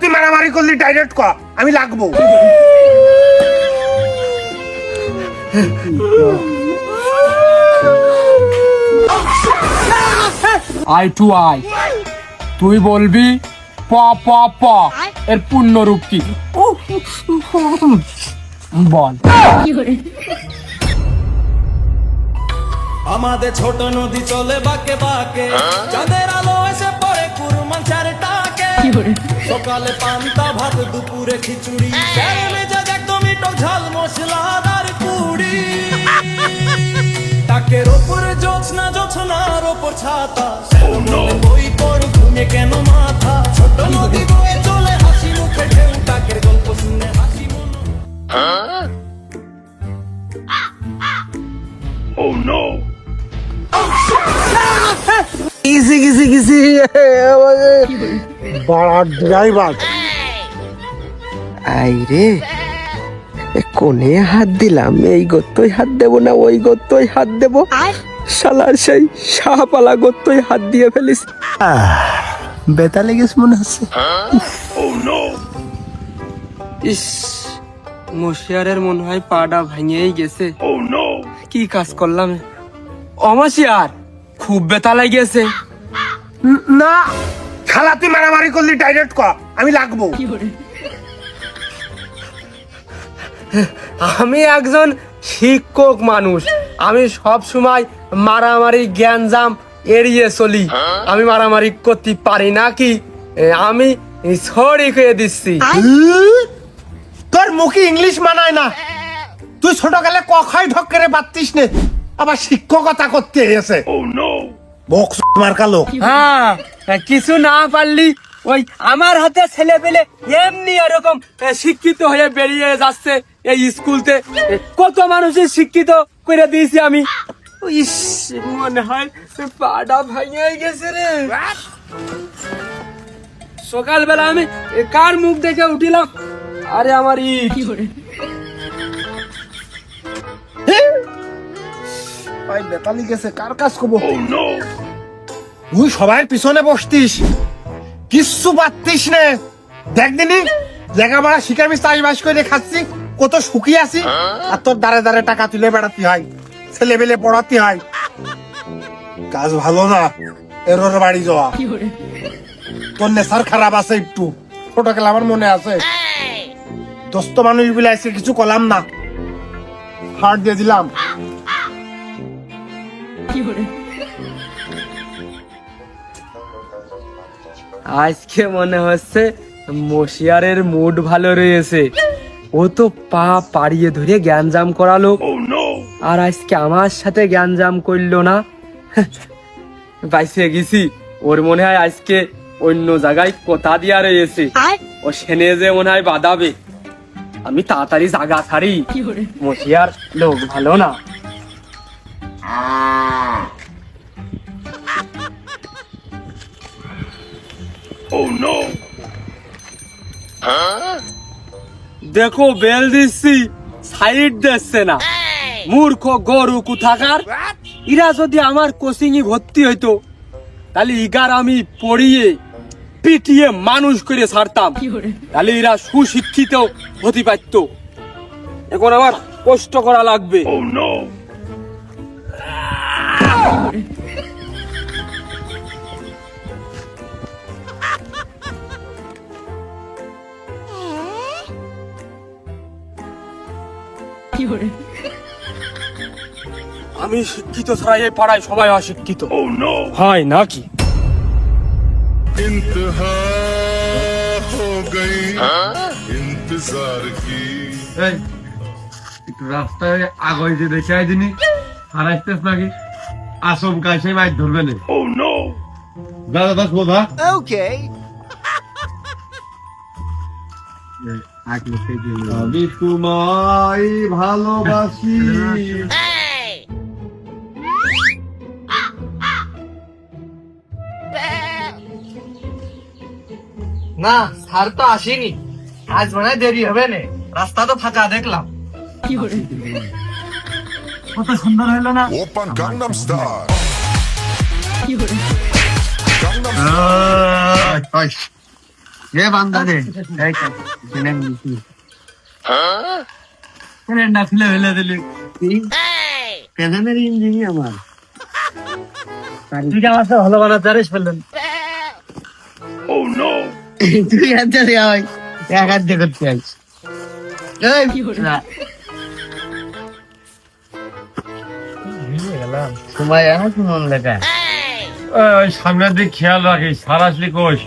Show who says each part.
Speaker 1: তুই মারামারি করলি ডাইরেক্ট ক। আমি লাগবো।
Speaker 2: Eye to eye. তুই বলবি প প প। এর পূর্ণ রূপ কি? বল।
Speaker 3: আমাদের ছোট নদী চলে বাকে বাকে। চাঁদের আলো এসে পড়ে কুরমান চার টাকে সকালে পান্তা ভাত দুপুরে খিচুড়ি। মেজাজ একদমই টক ঝাল মশলাদার কুড়ি তাকের ওপরে জোছনা জোছনার ওপর ছাতা। বই পড় ঘুমে কেন মাথা? ছোট নদী বয়ে চলে হাসি মুখে ঢেউ। টাকের গল্প শুনে হাসি মনে।
Speaker 1: ইসি কিসি কিসি বড় ড্রাইভার
Speaker 4: আইরে এ কোনে হাত দিলাম? এই গত্তই হাত দেব না ওই গত্তই হাত দেব? শালার সেই শাহপালা গত্তই হাত দিয়ে ফেলিস। বেতা লেগেছ মনে হচ্ছে।
Speaker 2: ইস মশিয়ারের মনে হয় পাটা ভেঙেই গেছে। কি কাজ করলাম? অমাসিয়ার খুব বেতা লাগিয়েছে
Speaker 1: না। খালা তুই মারামারি করলি ডাইরেক্ট ক আমি লাগবো।
Speaker 2: আমি একজন শিক্ষক মানুষ আমি সব সময় মারামারি জ্ঞানজাম এড়িয়ে চলি। আমি মারামারি করতে পারি না কি? আমি সরি করে দিচ্ছি।
Speaker 1: তোর মুখে ইংলিশ মানায় না। তুই ছোটকালে কখাই ঢক করে পারতিস নে। আবার শিক্ষকতা করতে এসে। বক্স মার্কা লোক।
Speaker 2: হ্যাঁ কিছু না পারলি ওই আমার হাতে ছেলে পেলে এমনি এরকম শিক্ষিত হয়ে বেরিয়ে যাচ্ছে এই স্কুলতে। কত মানুষের শিক্ষিত করে দিয়েছি আমি। ইস মনে হয় পাটা ভেঙে গেছে রে। সকালবেলা আমি কার মুখ দেখে উঠিলাম? আরে আমার ইট।
Speaker 1: ভাই বেতালি গেছে কার কাজ করব? তুই সবাই পিছনে বসতিস। কিচ্ছু পারতিস নে। দেখ দিনি লেখাপড়া শিখামি চাষবাস করে খাচ্ছি কত সুখী আছি। আর তোর দাঁড়ে দাঁড়ে টাকা তুলে বেড়াতে হয় ছেলে পেলে পড়াতে হয়। কাজ ভালো না এরোর বাড়ি যাওয়া। তোর নেশার খারাপ আছে একটু ছোট খেলা আমার মনে আছে। দোস্ত মানুষ বলে আজকে কিছু কলাম না। হার্ট দিয়ে দিলাম।
Speaker 2: আজকে মনে হচ্ছে মশিয়ারের মুড ভালো রয়েছে। ও তো পা পাড়িয়ে ধরে জ্ঞানজাম করালো। আর আজকে আমার সাথে জ্ঞানজাম করল না। বাইসে গেছি। ওর মনে হয় আজকে অন্য জায়গায় কথা দিয়া রয়েছে। ও সেনে যে মনে হয় বাদাবে আমি তাড়াতাড়ি জাগা ছাড়ি। মশিয়ার লোক ভালো না। দেখো বেল দিচ্ছি সাইড দিচ্ছে না। মূর্খ গরু কুথাকার? ইরা যদি আমার কোচিং এ ভর্তি হইতো তাহলে ইগার আমি পড়িয়ে পিটিয়ে মানুষ করে ছাড়তাম। তাহলে এরা সুশিক্ষিত হতে পারত। এখন আমার কষ্ট করা লাগবে। আমি শিক্ষিত ছাড়া এই পাড়ায় সবাই অশিক্ষিত। হয় নাকি?
Speaker 5: একটু রাস্তায় আগাইতে দেখে আইদিনি আর নাকি? আচমকা এসে ধরবে না। দাদা দাস বোধা। ওকে আমি তোমায় ভালোবাসি।
Speaker 6: না স্যার তো আসেনি। আজ মনে দেরি হবে না। রাস্তা তো ফাঁকা দেখলাম। কত সুন্দর হইল না।
Speaker 7: ওপেন গাংনাম স্টাইল কি
Speaker 6: হলো গাংনাম স্টাইল এই তো, কিনে নিছি। ট্রেনটা খুলে ফেলে দিলি পেছনের ইঞ্জিনই আমার। তুই আমার সাথে ভালো বানাতে পারিস ফেললেন তুই হাত দিয়ে হয় এক হাত দিয়ে করতে আইস এই, না। ভুলে গেলাম। সময় আমার মন লেখা
Speaker 5: ওই সামনের দিক খেয়াল রাখিস সার আসলি কোষ